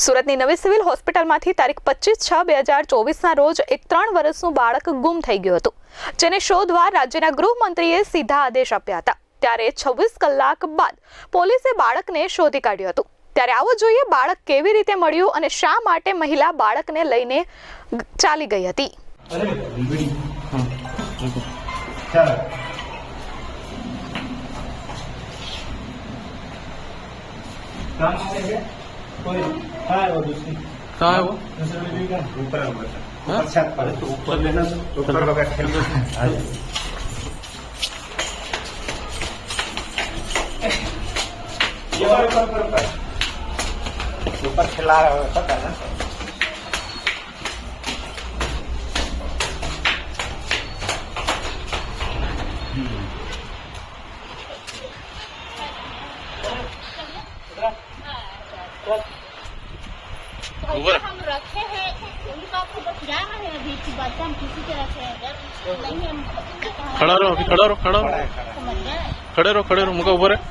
સુરતની નવી સિવિલ હોસ્પિટલમાંથી તારીખ પચીસ છ બે હજાર ચોવીસના રોજ એક ત્રણ વર્ષનું બાળક ગુમ થઈ ગયું હતું, જેને શોધવા રાજ્યના ગૃહમંત્રીએ સીધા આદેશ આપ્યા હતા. ત્યારે છવ્વીસ કલાક બાદ પોલીસે બાળકને શોધી કાઢ્યું હતું. ત્યારે આવો જોઈએ બાળક કેવી રીતે મળ્યું અને શા માટે મહિલા બાળકને લઈને ચાલી ગઈ હતી. ચાલો कहाँ है वो ऊपर ऊपर छत पर तो ऊपर लेना तो ऊपर होगा खेल ऊपर खिला रहा है पता है ना? Hmm. ऊपर। हम रखे हैं उनका आपको बस जाना है अभी की बात हम किसी के रखे हैं अगर नहीं हम खड़ा रहो अभी खड़ा रहो खड़ा बड़ा रहो है खड़ा समझ गए खड़े रहो खड़े रहो मुका ऊपर है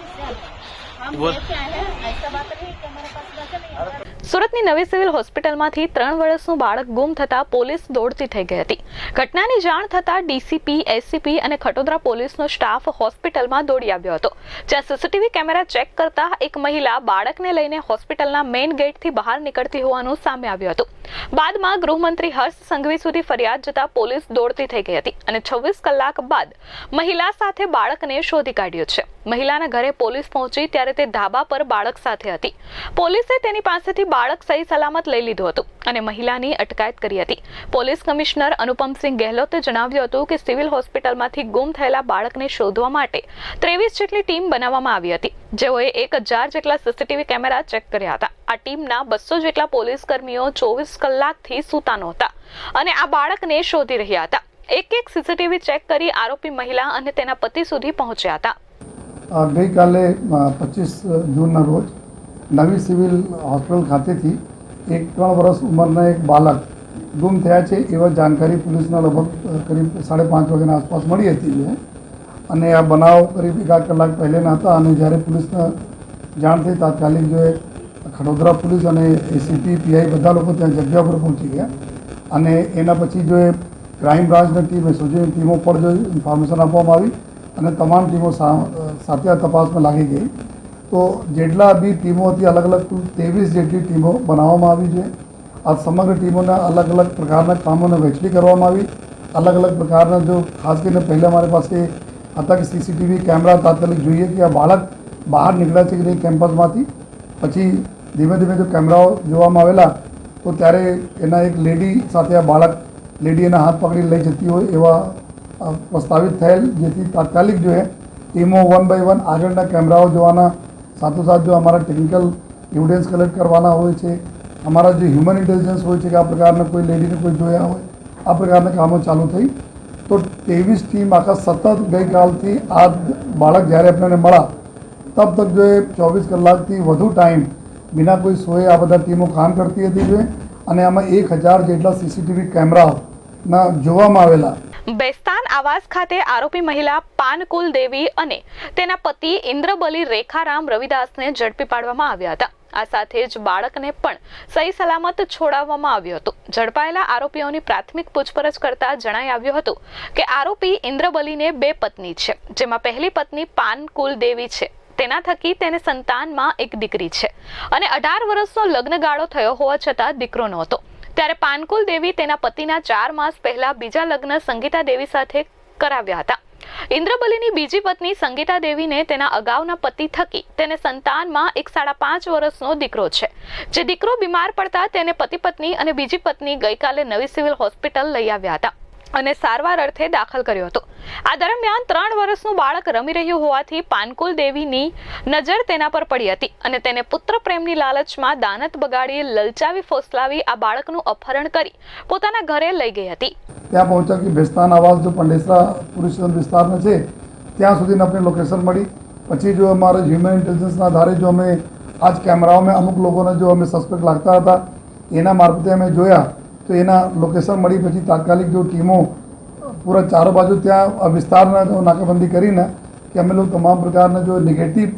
સુરતની નવી સિવિલ હોસ્પિટલમાંથી ત્રણ વર્ષનું બાળક ગુમ થતા પોલીસ દોડતી થઈ ગઈ હતી. ઘટનાની જાણ થતા ડીસીપી એસસીપી અને ખટોદરા પોલીસનો સ્ટાફ હોસ્પિટલમાં દોડી આવ્યો હતો. જ્યાં સીસીટીવી કેમેરા ચેક કરતા એક મહિલા બાળકને લઈને હોસ્પિટલના મેઇન ગેટથી બહાર નીકળતી હોવાનું સામે આવ્યું હતું. બાદમાં ગૃહમંત્રી હર્ષ સંઘવી સુધી ફરિયાદ જતા પોલીસ દોડતી થઈ ગઈ હતી અને છવ્વીસ કલાક બાદ મહિલા સાથે બાળકને શોધી કાઢ્યો છે. મહિલાના ઘરે પોલીસ પહોંચી ત્યારે તે ધાબા પર બાળક સાથે હતી. પોલીસે તેની પાસેથી બાળક સહી સલામત લઈ લીધું હતું અને મહિલાની અટકાયત કરી હતી. પોલીસ કમિશનર અનુપમસિંહ ગેહલોતે જણાવ્યું હતું કે સિવિલ હોસ્પિટલમાંથી ગુમ થયેલા બાળકને શોધવા માટે ત્રેવીસ જેટલી ટીમ બનાવવામાં આવી હતી. જેઓએ એક હજાર જેટલા સીસીટીવી કેમેરા ચેક કર્યા હતા. આ ટીમના બસો જેટલા પોલીસ કર્મીઓ ચોવીસ કલાકથી સૂતા નહોતા અને આ બાળકને શોધી રહ્યા હતા. એક એક સીસીટીવી ચેક કરી આરોપી મહિલા અને તેના પતિ સુધી પહોંચ્યા હતા. ગઈકાલે પચીસ જૂનના રોજ નવી સિવિલ હોસ્પિટલ ખાતેથી એક ત્રણ વર્ષ ઉંમરના એક બાળક ગુમ થયા છે એવા જાણકારી પોલીસના લગભગ કરીબ સાડા પાંચ વાગ્યાના આસપાસ મળી હતી અને આ બનાવ કરીબ એકાદ કલાક પહેલેના હતા અને જ્યારે પોલીસને જાણ થઈ તાત્કાલિક જો ખડોદરા પોલીસ અને એસીપી પીઆઈ બધા લોકો ત્યાં જગ્યા પર પહોંચી ગયા. અને એના પછી જો ક્રાઇમ બ્રાન્ચની ટીમ એસઓજીની ટીમો પર જો ઇન્ફોર્મેશન આપવામાં આવી અને તમામ ટીમો સાથે આ તપાસમાં લાગી ગઈ. તો જેટલા બી ટીમો હતી, અલગ અલગ કુલ ત્રેવીસ જેટલી ટીમો બનાવવામાં આવી છે. આ સમગ્ર ટીમોના અલગ અલગ પ્રકારના કામોને વહેંચણી કરવામાં આવી. અલગ અલગ પ્રકારના જો, ખાસ કરીને પહેલાં મારી પાસે હતા કે સીસીટીવી કેમેરા તાત્કાલિક જોઈએ કે આ બાળક બહાર નીકળ્યા છે કે નહીં કેમ્પસમાંથી. પછી ધીમે ધીમે જો કેમેરાઓ જોવામાં આવેલા, તો ત્યારે એના એક લેડી સાથે આ બાળક લેડી એના હાથ પકડી લઈ જતી હોય એવા પ્રસ્તાવિત થયેલ, જેથી તાત્કાલિક જો એ ટીમો વન બાય વન આગળના કેમેરાઓ જોવાના, સાથોસાથ જો અમારા ટેકનિકલ એવિડન્સ કલેક્ટ કરવાના હોય છે, અમારા જે હ્યુમન ઇન્ટેલિજન્સ હોય છે કે આ પ્રકારના કોઈ લેડીને કોઈ જોયા હોય, આ પ્રકારના કામો ચાલુ થઈ. તો ત્રેવીસ ટીમ આખા સતત ગઈકાલથી આ બાળક જ્યારે આપણને મળ્યા, તબ તક જો એ ચોવીસ કલાકથી વધુ ટાઈમ વિના કોઈ સોએ આ બધા ટીમો કામ કરતી હતી જોઈએ અને આમાં એક હજાર જેટલા સીસીટીવી કેમેરાઓના જોવામાં આવેલા. બેસ્તાન આવાસ ખાતે આરોપી મહિલા પાનકુલ દેવી અને તેના પતિ ઇન્દ્રબલી રેખારામ રવિદાસને ઝડપી પાડવામાં આવ્યા હતા. આ સાથે જ બાળકને પણ સહી સલામત છોડાવવામાં આવ્યું હતું. ઝડપાયેલા આરોપીઓની પ્રાથમિક પૂછપરછ કરતા જણાઈ આવ્યું હતું કે આરોપી ઇન્દ્રબલીને બે પત્ની છે, જેમાં પહેલી પત્ની પાનકુલ દેવી છે. તેના થકી તેને સંતાનમાં એક દીકરી છે. અને અઢાર વર્ષનો લગ્નગાળો થયો હોવા છતાં દીકરો નહોતો. ત્યારે પાનકુલ દેવી તેના પતિના ચાર માસ પહેલા બીજા લગ્ન સંગીતા દેવી સાથે કરાવ્યા હતા. ઇન્દ્રબલીની બીજી પત્ની સંગીતા દેવીને તેના અગાઉના પતિ થકી તેને સંતાનમાં એક સાડા પાંચ વર્ષનો દીકરો છે. જે દીકરો બીમાર પડતા તેને પતિ પત્ની અને બીજી પત્ની ગઈકાલે નવી સિવિલ હોસ્પિટલ લઈ આવ્યા હતા. અને સારવાર અર્થે દાખલ કર્યો હતો. આ દરમિયાન ત્રણ વર્ષનું બાળક રમી રહ્યું હોવાથી પાનકુલ દેવીની નજર તેના પર પડી હતી અને તેને પુત્ર પ્રેમની લાલચમાં દાનત બગાડી લલચાવી ફોસલાવી આ બાળકનું અપહરણ કરી પોતાના ઘરે લઈ ગઈ હતી. ત્યાં પહોંચ્યા કે બેસ્તાન આવાસ જો પંડેસરા પુરુષોત્તમ વિસ્તારમાં છે, ત્યાં સુધીને આપણે લોકેશન મળી. પછી જો અમારે હ્યુમન ઇન્ટેલિજન્સના આધારે જો અમે આજ કેમેરાઓમાં અમુક લોકોને જો અમે સસ્પેક્ટ લાગતા હતા, એના મારફતે અમે જોયા તો એના લોકેશન મળી પછી તાત્કાલિક જો ટીમો પૂરા ચારો બાજુ ત્યાં વિસ્તારના જો નાકાબંધી કરીને કે અમે લોકો તમામ પ્રકારના જો નેગેટિવ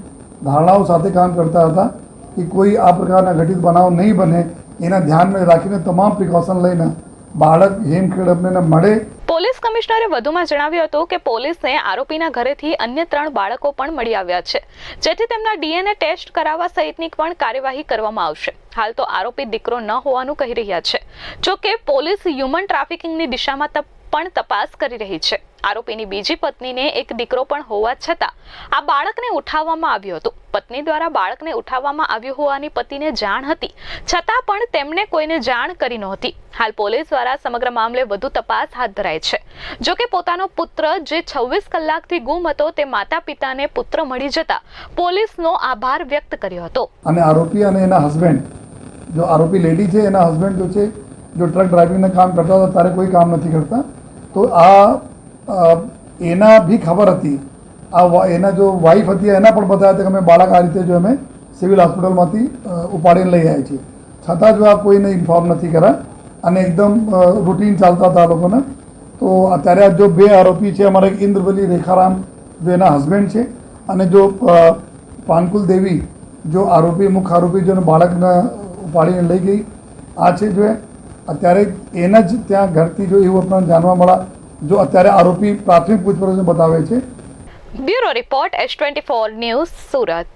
ધારણાઓ સાથે કામ કરતા હતા કે કોઈ આ પ્રકારના ઘટિત બનાવ નહીં બને, એના ધ્યાનમાં રાખીને તમામ પ્રિકોશન લઈને બાળક હેમખેડમને મળે. પોલીસ કમિશનરે વધુમાં જણાવ્યું હતું કે પોલીસને આરોપીના ઘરેથી અન્ય ત્રણ બાળકો પણ મળી આવ્યા છે. જેથી તેમના ડીએનએ ટેસ્ટ કરાવવા સહિતની પણ કાર્યવાહી કરવામાં આવશે. હાલ તો આરોપી દીકરો ન હોવાનું કહી રહ્યા છે. જો કે પોલીસ હ્યુમન ટ્રાફિકિંગની દિશામાં પણ તપાસ કરી રહી છે. આરોપીની બીજી પત્નીને એક દીકરો પણ હોવા છતાં આ બાળકને ઉઠાવવામાં આવ્યું હતું. પત્ની દ્વારા બાળકને ઉઠાવવામાં આવ્યું હોવાની પતિને જાણ હતી. છતાં પણ તેમણે કોઈને જાણ કરી નહોતી. હાલ પોલીસ દ્વારા સમગ્ર મામલે વધુ તપાસ હાથ ધરાઈ છે. જો કે પોતાનો પુત્ર જે છવ્વીસ કલાકથી ગુમ હતો તે માતા પિતાને પુત્ર મળી જતા પોલીસનો આભાર વ્યક્ત કર્યો હતો. અને આરોપી અને એના હસબન્ડ જો આરોપી લેડી છે, એના હસબન્ડ જો છે, જો ટ્રક ડ્રાઇવિંગના કામ કરતા હતા ત્યારે કોઈ કામ નથી કરતા. તો આ એના બી ખબર હતી. આ એના જો વાઈફ હતી, એના પણ બતાવ્યા હતા કે અમે બાળક આ રીતે જો અમે સિવિલ હોસ્પિટલમાંથી ઉપાડીને લઈ આવ્યા છીએ. છતાં જો આ કોઈને ઇન્ફોર્મ નથી કર્યા અને એકદમ રૂટીન ચાલતા હતા આ લોકોને, તો અત્યારે આ જો બે આરોપી છે, અમારા એક ઇન્દ્રવલી રેખારામ જો એના હસબન્ડ છે અને જો પાનકુલ દેવી જો આરોપી મુખ્ય આરોપી જો બાળકને ઉપાડીને લઈ ગઈ. આ છે જો અત્યારે એના જ ત્યાં ઘરથી જો એવું આપણને જાણવા મળ્યા જો અત્યારે આરોપી પ્રાથમિક પૂછપરછ બતાવે છે. Bureau report S twenty four news Surat.